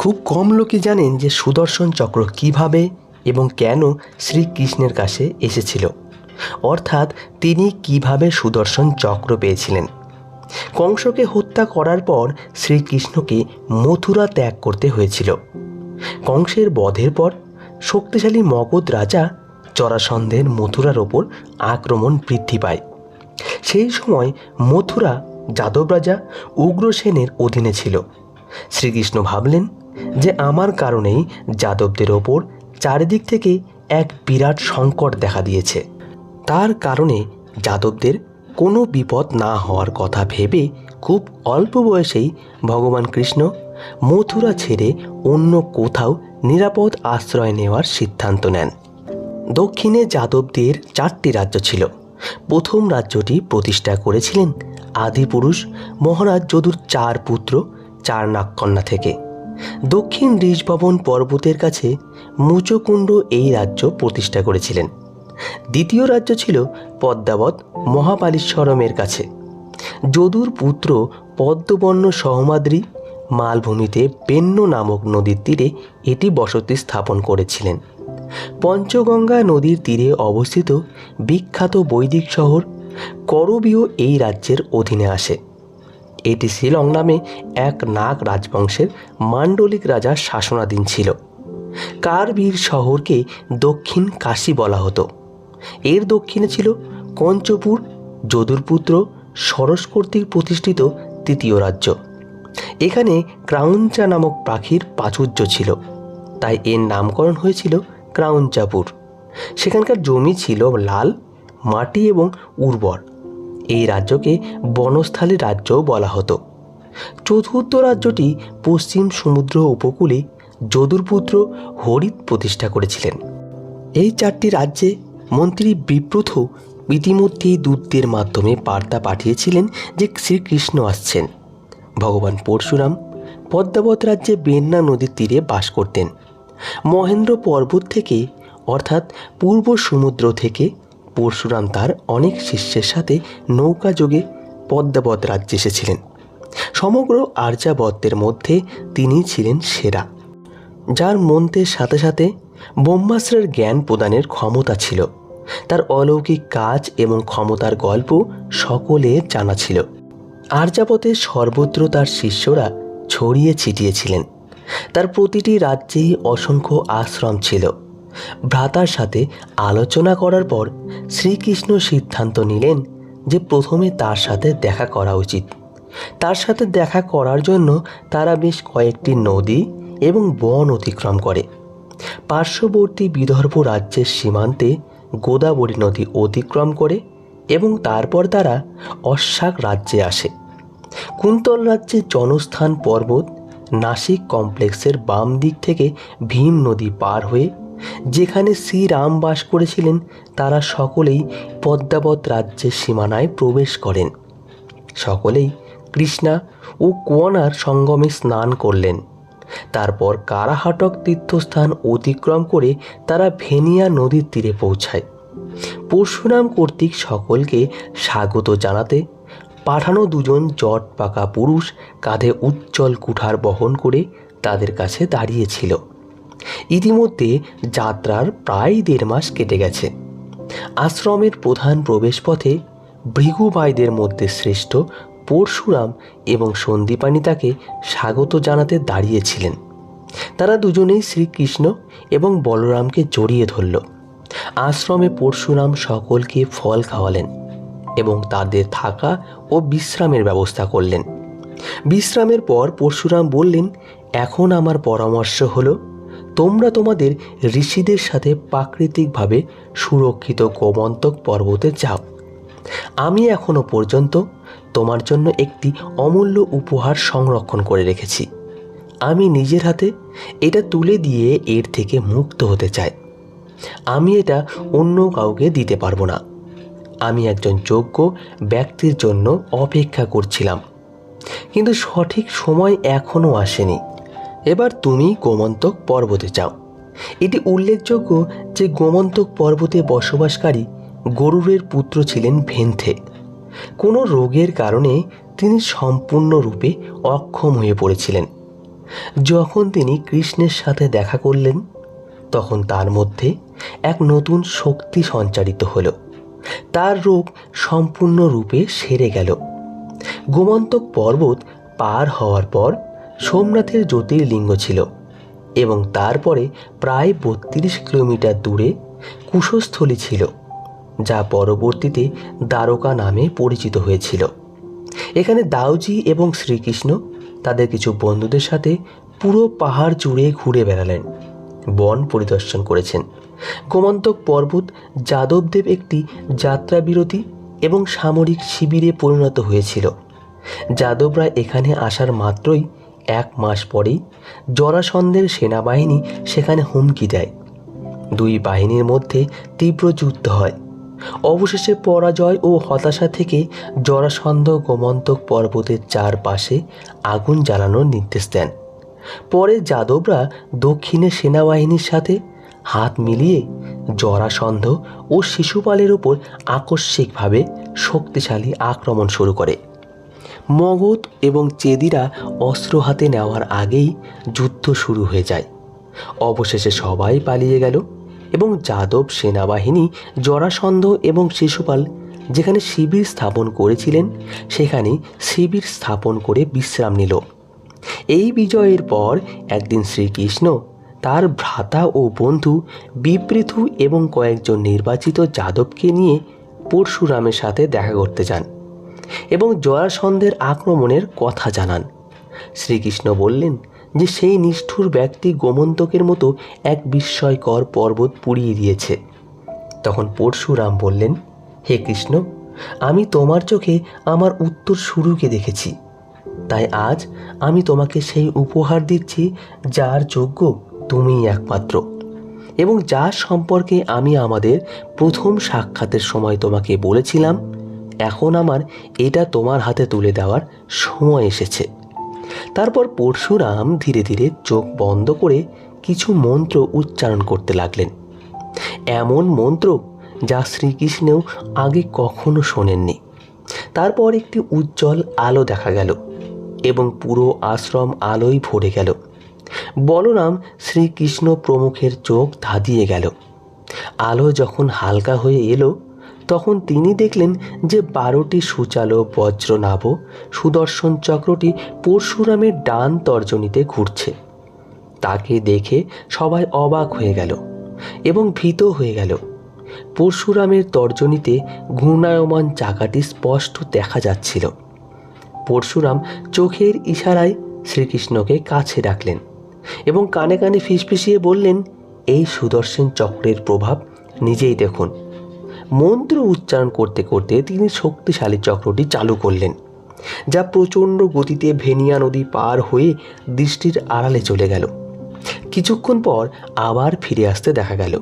খুব কম লোকই জানেন যে সুদর্শন চক্র কীভাবে এবং কেন শ্রীকৃষ্ণের কাছে এসেছিল। অর্থাৎ তিনি কীভাবে সুদর্শন চক্র পেয়েছিলেন। কংসকে হত্যা করার পর শ্রীকৃষ্ণকে মথুরা ত্যাগ করতে হয়েছিল। কংসের বধের পর শক্তিশালী মগধ রাজা জরাসন্ধের মথুরার ওপর আক্রমণ বৃদ্ধি পায়। সেই সময় মথুরা যাদব রাজা উগ্রসেনের অধীনে ছিল। শ্রীকৃষ্ণ ভাবলেন যে আমার কারণেই যাদবদের ওপর চারিদিক থেকে এক বিরাট সংকট দেখা দিয়েছে। তার কারণে যাদবদের কোনো বিপদ না হওয়ার কথা ভেবে খুব অল্প বয়সেই ভগবান কৃষ্ণ মথুরা ছেড়ে অন্য কোথাও নিরাপদ আশ্রয় নেওয়ার সিদ্ধান্ত নেন। দক্ষিণে যাদবদের চারটি রাজ্য ছিল। প্রথম রাজ্যটি প্রতিষ্ঠা করেছিলেন আদিপুরুষ মহারাজ যদুর চার পুত্র চার নাগকন্যা থেকে। দক্ষিণ ঋষভবন পর্বতের কাছে মুচকুণ্ড এই রাজ্য প্রতিষ্ঠা করেছিলেন। দ্বিতীয় রাজ্য ছিল পদ্মাবত মহাপালীশ্বরমের কাছে। যদুর পুত্র পদ্মবর্ণ সহমাদ্রি মালভূমিতে পেন্ন নামক নদীর তীরে এটি বসতি স্থাপন করেছিলেন। পঞ্চগঙ্গা নদীর তীরে অবস্থিত বিখ্যাত বৈদিক শহর করবীয় এই রাজ্যের অধীনে আসে। এটি শিলং নামে এক নাগ রাজবংশের মান্ডলিক রাজার শাসনাধীন ছিল। কারবীর শহরকে দক্ষিণ কাশী বলা হতো। এর দক্ষিণে ছিল কঞ্চপুর, যদুরপুত্র, সরস কর্তৃক প্রতিষ্ঠিত তৃতীয় রাজ্য। এখানে ক্রাউঞ্চা নামক পাখির প্রাচুর্য ছিল, তাই এর নামকরণ হয়েছিল ক্রাউঞ্চাপুর। সেখানকার জমি ছিল লাল, মাটি এবং উর্বর। এই রাজ্যকে বনস্থলী রাজ্যও বলা হতো। চতুর্থ রাজ্যটি পশ্চিম সমুদ্র উপকূলে যদুরপুত্র হরিত প্রতিষ্ঠা করেছিলেন। এই চারটি রাজ্যে মন্ত্রী বিপ্রথ ইতিমধ্যেই দূতদের মাধ্যমে বার্তা পাঠিয়েছিলেন যে শ্রীকৃষ্ণ আসছেন। ভগবান পরশুরাম পদ্মাবত রাজ্যে বেন্না নদীর তীরে বাস করতেন। মহেন্দ্র পর্বত থেকে, অর্থাৎ পূর্ব সমুদ্র থেকে পরশুরাম তার অনেক শিষ্যের সাথে নৌকা যোগে পদ্মাবত রাজ্যে এসেছিলেন। সমগ্র আর্যাবত্যের মধ্যে তিনি ছিলেন সেরা, যার মন্ত্রের সাথে সাথে ব্রহ্মাস্ত্রের জ্ঞান প্রদানের ক্ষমতা ছিল। তার অলৌকিক কাজ এবং ক্ষমতার গল্প সকলে জানা ছিল। আর্যাবতের সর্বত্র তার শিষ্যরা ছড়িয়ে ছিটিয়েছিলেন। তার প্রতিটি রাজ্যেই অসংখ্য আশ্রম ছিল। ভ্রাতার সাথে আলোচনা করার পর শ্রীকৃষ্ণ সিদ্ধান্ত নিলেন যে প্রথমে তার সাথে দেখা করা উচিত। তার সাথে দেখা করার জন্য তারা বেশ কয়েকটি নদী এবং বন অতিক্রম করে। পার্শ্ববর্তী বিদর্ভ রাজ্যের সীমান্তে গোদাবরী নদী অতিক্রম করে এবং তারপর তারা অশ্বাক রাজ্যে আসে। কুন্তল রাজ্যের জনস্থান পর্বত নাসিক কমপ্লেক্সের বাম দিক থেকে ভীম নদী পার হয়ে যেখানে শ্রীরাম বাস করেছিলেন, তারা সকলেই পদ্মাবত রাজ্যের সীমানায় প্রবেশ করেন। সকলেই কৃষ্ণা ও কুয়ানার সঙ্গমে স্নান করলেন। তারপর কারাহাটক তীর্থস্থান অতিক্রম করে তারা ভেনিয়া নদীর তীরে পৌঁছায়। পরশুরাম কর্তৃক সকলকে স্বাগত জানাতে পাঠানো দুজন জট পাকা পুরুষ কাঁধে উজ্জ্বল কুঠার বহন করে তাদের কাছে দাঁড়িয়েছিল। ইতিমধ্যে যাত্রার প্রায় দেড় মাস কেটে গেছে। আশ্রমের প্রধান প্রবেশপথে ভৃগুবাইদের মধ্যে শ্রেষ্ঠ পরশুরাম এবং সন্দীপানি তাকে স্বাগত জানাতে দাঁড়িয়েছিলেন। তারা দুজনেই শ্রীকৃষ্ণ এবং বলরামকে জড়িয়ে ধরল। আশ্রমে পরশুরাম সকলকে ফল খাওয়ালেন এবং তাদের থাকা ও বিশ্রামের ব্যবস্থা করলেন। বিশ্রামের পর পরশুরাম বললেন, এখন আমার পরামর্শ হলো তোমরা তোমাদের ঋষিদের সাথে প্রাকৃতিকভাবে সুরক্ষিত গোমন্তক পর্বতে যাও। আমি এখনও পর্যন্ত তোমার জন্য একটি অমূল্য উপহার সংরক্ষণ করে রেখেছি। আমি নিজের হাতে এটা তুলে দিয়ে এর থেকে মুক্ত হতে চাই। আমি এটা অন্য কাউকে দিতে পারব না। আমি একজন যোগ্য ব্যক্তির জন্য অপেক্ষা করছিলাম। কিন্তু সঠিক সময় এখনও আসেনি। এবার তুমি গোমন্তক পর্বতে যাও। এটি উল্লেখযোগ্য যে গোমন্তক পর্বতে বসবাসকারী গরুরের পুত্র ছিলেন ভেন্থে। কোনো রোগের কারণে তিনি সম্পূর্ণরূপে অক্ষম হয়ে পড়েছিলেন। যখন তিনি কৃষ্ণের সাথে দেখা করলেন, তখন তার মধ্যে এক নতুন শক্তি সঞ্চারিত হলো। তার রোগ সম্পূর্ণরূপে সেরে গেল। গোমন্তক পর্বত পার হওয়ার পর সোমনাথের জ্যোতির্লিঙ্গ ছিল এবং তারপরে প্রায় বত্রিশ কিলোমিটার দূরে কুশস্থলী ছিল, যা পরবর্তীতে দ্বারকা নামে পরিচিত হয়েছিল। এখানে দাউজি এবং শ্রীকৃষ্ণ তাদের কিছু বন্ধুদের সাথে পুরো পাহাড় জুড়ে ঘুরে বেড়ালেন, বন পরিদর্শন করেছেন। গোমন্তক পর্বত যাদবদেব একটি যাত্রা বিরতি এবং সামরিক শিবিরে পরিণত হয়েছিল। যাদবরা এখানে আসার মাত্রই এক মাস পরেই জরাসন্ধের সেনাবাহিনী সেখানে হুমকি দেয়। দুই বাহিনীর মধ্যে তীব্র যুদ্ধ হয়। অবশেষে পরাজয় ও হতাশা থেকে জরাসন্ধ গোমন্তক পর্বতের চারপাশে আগুন জ্বালানোর নির্দেশ দেন। পরে যাদবরা দক্ষিণে সেনাবাহিনীর সাথে হাত মিলিয়ে জরাসন্ধ ও শিশুপালের ওপর আকস্মিকভাবে শক্তিশালী আক্রমণ শুরু করে। মগধ এবং চেদিরা অস্ত্র হাতে নেওয়ার আগেই যুদ্ধ শুরু হয়ে যায়। অবশেষে সবাই পালিয়ে গেল এবং যাদব সেনাবাহিনী, জরাসন্ধ এবং শিশুপাল যেখানে শিবির স্থাপন করেছিলেন, সেখানে শিবির স্থাপন করে বিশ্রাম নিল। এই বিজয়ের পর একদিন শ্রীকৃষ্ণ তার ভ্রাতা ও বন্ধু বিপৃথু এবং কয়েকজন নির্বাচিত যাদবকে নিয়ে পরশুরামের সাথে দেখা করতে যান। এবং জরাসন্ধের আক্রমণের কথা জানান। শ্রীকৃষ্ণ বললেন যে সেই নিষ্ঠুর ব্যক্তি গোমন্তকের মতো এক বিস্ময়কর পর্বত পুড়িয়ে দিয়েছে। তখন পরশুরাম বললেন, হে কৃষ্ণ, আমি তোমার চোখে আমার উত্তর শুরুকে দেখেছি। তাই আজ আমি তোমাকে সেই উপহার দিচ্ছি যার যোগ্য তুমিই একমাত্র। এবং যার সম্পর্কে আমি আমাদের প্রথম সাক্ষাতের সময় তোমাকে বলেছিলাম এখন আমার এটা তোমার হাতে তুলে দেওয়ার সময় এসেছে। তারপর পরশুরাম ধীরে ধীরে চোখ বন্ধ করে কিছু মন্ত্র উচ্চারণ করতে লাগলেন। এমন মন্ত্র যা শ্রীকৃষ্ণেও আগে কখনো শোনেননি। তারপর একটি উজ্জ্বল আলো দেখা গেল এবং পুরো আশ্রম আলোয় ভরে গেল। বলরাম শ্রীকৃষ্ণ প্রমুখের চোখ ধাঁধিয়ে গেল। আলো যখন হালকা হয়ে এলো তখন তিনি দেখলেন যে বারোটি সুচালো বজ্রনাভ সুদর্শন চক্রটি পরশুরামের ডান তর্জনীতে ঘুরছে। তাকে দেখে সবাই অবাক হয়ে গেল এবং ভীত হয়ে গেল। পরশুরামের তর্জনীতে ঘূর্ণায়মান চাকাটি স্পষ্ট দেখা যাচ্ছিল। পরশুরাম চোখের ইশারায় শ্রীকৃষ্ণকে কাছে ডাকলেন এবং কানে কানে ফিসফিসিয়ে বললেন, এই সুদর্শন চক্রের প্রভাব নিজেই দেখুন। মন্ত্র উচ্চারণ করতে করতে তিনি শক্তিশালী চক্রটি চালু করলেন, যা প্রচণ্ড গতিতে ভেনিয়া নদী পার হয়ে দৃষ্টির আড়ালে চলে গেল। কিছুক্ষণ পর আবার ফিরে আসতে দেখা গেল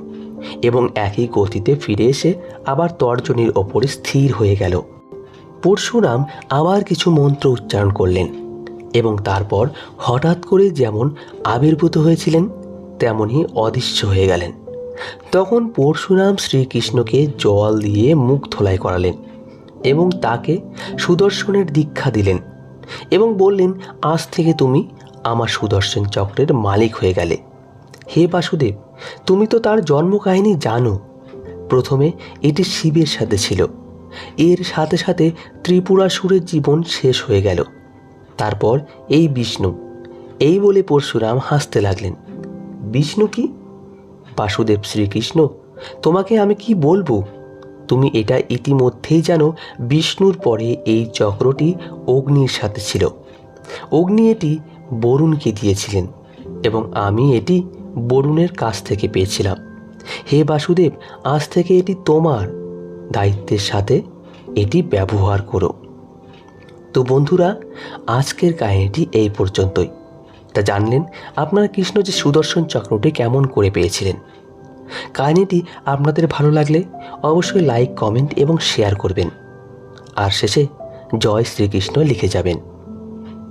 এবং একই গতিতে ফিরে এসে আবার তর্জনীর ওপরে স্থির হয়ে গেল। পরশুরাম আবার কিছু মন্ত্র উচ্চারণ করলেন এবং তারপর হঠাৎ করে যেমন আবির্ভূত হয়েছিলেন তেমনই অদৃশ্য হয়ে গেলেন। তখন পরশুরাম শ্রীকৃষ্ণকে জল দিয়ে মুখ ধোলাই করালেন এবং তাকে সুদর্শনের দীক্ষা দিলেন এবং বললেন, আজ থেকে তুমি আমার সুদর্শন চক্রের মালিক হয়ে গেলে। হে বাসুদেব, তুমি তো তার জন্মকাহিনী জানো। প্রথমে এটি শিবের সাথে ছিল। এর সাথে সাথে ত্রিপুরাসুরের জীবন শেষ হয়ে গেল। তারপর এই বিষ্ণু। এই বলে পরশুরাম হাসতে লাগলেন। বিষ্ণু কি? বাসুদেব শ্রীকৃষ্ণ, তোমাকে আমি কি বলব? তুমি এটা ইতিমধ্যেই জানো, বিষ্ণুর পরে এই চক্রটি অগ্নির সাথে ছিল। অগ্নি এটি বরুণকে দিয়েছিলেন এবং আমি এটি বরুণের কাছ থেকে পেয়েছিলাম। হে বাসুদেব, আজ থেকে এটি তোমার দায়িত্বের সাথে এটি ব্যবহার করো। তো বন্ধুরা, আজকের কাহিনীটি এই পর্যন্তই। তা জানলেন আপনারা কৃষ্ণ যে সুদর্শন চক্রটি কেমন করে পেয়েছিলেন। কাহিনিটি আপনাদের ভালো লাগলে অবশ্যই লাইক, কমেন্ট এবং শেয়ার করবেন। আর শেষে জয় শ্রীকৃষ্ণ লিখে যাবেন।